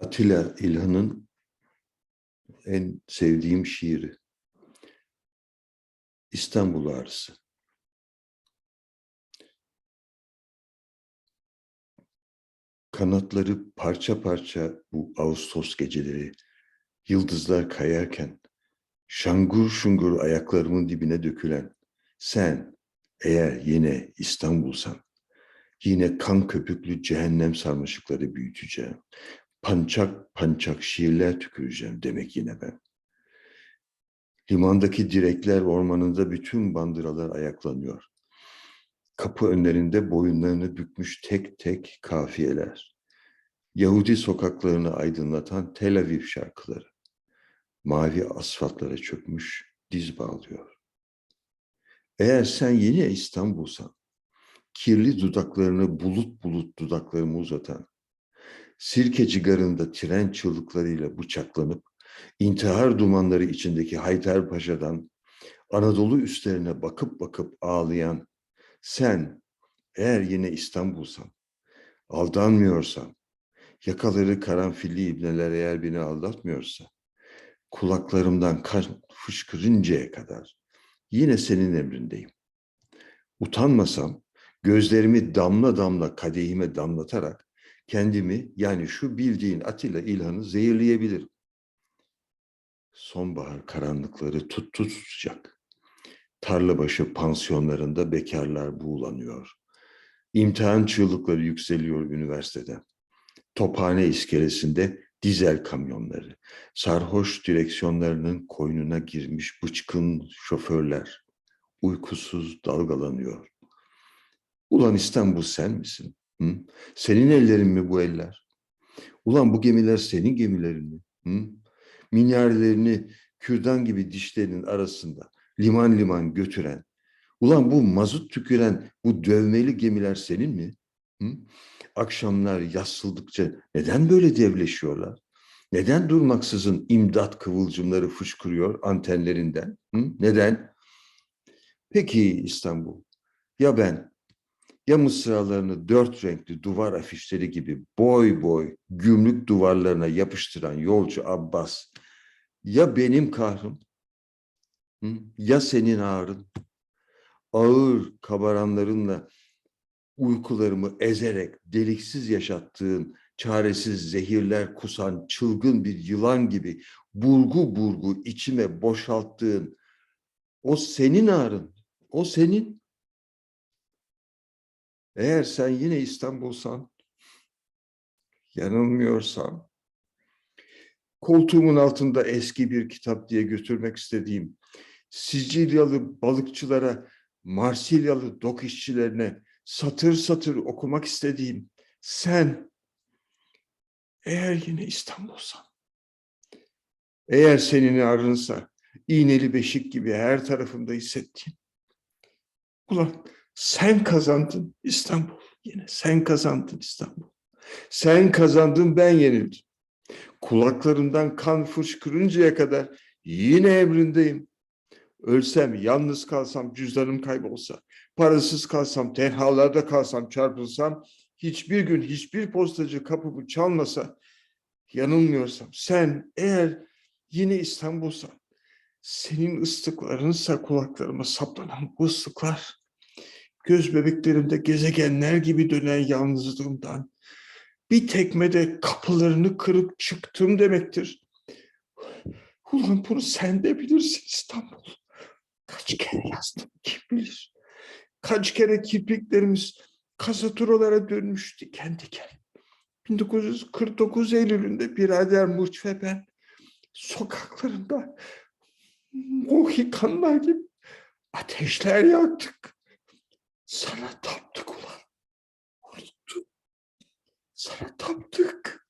Atilla İlhan'ın en sevdiğim şiiri. İstanbul Ağrısı. Kanatları parça parça bu Ağustos geceleri, yıldızlar kayarken, şangur şungur ayaklarımın dibine dökülen, sen eğer yine İstanbul'san, yine kan köpüklü cehennem sarmaşıkları büyüteceğim. Pançak pançak şiirler tüküreceğim demek yine ben. Limandaki direkler ormanında bütün bandıralar ayaklanıyor. Kapı önlerinde boyunlarını bükmüş tek tek kafiyeler. Yahudi sokaklarını aydınlatan Tel Aviv şarkıları. Mavi asfaltlara çökmüş diz bağlıyor. Eğer sen yine İstanbul'san, kirli dudaklarını bulut bulut dudaklarımı uzatan, sirke cigarında tren çığlıklarıyla bıçaklanıp, intihar dumanları içindeki Haydarpaşa'dan Anadolu üstlerine bakıp bakıp ağlayan, sen eğer yine İstanbul'san, aldanmıyorsan, yakaları karanfilli ibneler eğer beni aldatmıyorsa, kulaklarımdan kan fışkırıncaya kadar yine senin emrindeyim. Utanmasam, gözlerimi damla damla kadehime damlatarak kendimi yani şu bildiğin Atilla İlhan'ı zehirleyebilirim. Sonbahar karanlıkları tuttu tutacak. Tarlabaşı pansiyonlarında bekarlar buğulanıyor. İmtihan çığlıkları yükseliyor üniversiteden. Tophane iskelesinde dizel kamyonları, sarhoş direksiyonlarının koynuna girmiş bıçkın şoförler, uykusuz dalgalanıyor. Ulan İstanbul sen misin? Hı? Senin ellerin mi bu eller? Ulan bu gemiler senin gemilerin mi? Hı? Minyarelerini kürdan gibi dişlerinin arasında liman liman götüren, ulan bu mazut tüküren bu dövmeli gemiler senin mi? Hı? Akşamlar yassıldıkça neden böyle devleşiyorlar? Neden durmaksızın imdat kıvılcımları fışkırıyor antenlerinden? Hı? Neden? Peki İstanbul, ya ben ya mısralarını dört renkli duvar afişleri gibi boy boy gümrük duvarlarına yapıştıran yolcu Abbas, ya benim kahrım, ya senin ağrın, ağır kabaranlarınla uykularımı ezerek deliksiz yaşattığın, çaresiz zehirler kusan çılgın bir yılan gibi burgu burgu içime boşalttığın o senin ağrın, o senin. Eğer sen yine İstanbul'san, yanılmıyorsam, koltuğumun altında eski bir kitap diye götürmek istediğim, Sicilyalı balıkçılara, Marsilyalı dok işçilerine satır satır okumak istediğim sen, eğer yine İstanbul'san, eğer senin arınsa, iğneli beşik gibi her tarafımda hissettiğim, ulan sen kazandın İstanbul. Yine sen kazandın İstanbul. Sen kazandın ben yenildim. Kulaklarımdan kan fışkırıncaya kadar yine emrindeyim. Ölsem, yalnız kalsam, cüzdanım kaybolsa, parasız kalsam, tenhalarda kalsam, çarpılsam, hiçbir gün hiçbir postacı kapımı çalmasa, yanılmıyorsam, sen eğer yine İstanbul'san, senin ıslıklarınsa kulaklarıma saplanan bu ıslıklar, göz bebeklerimde gezegenler gibi dönen yalnızlığımdan bir tekmede kapılarını kırıp çıktım demektir. Ulan bunu sen de bilirsin İstanbul. Kaç kere yazdım kim bilir. Kaç kere kirpiklerimiz kasaturalara dönmüş diken diken. 1949 Eylül'ünde birader Murç ve ben sokaklarında Mohikanlar gibi ateşler yaktık. Sana taptık ulan. Unuttum. Sana taptık.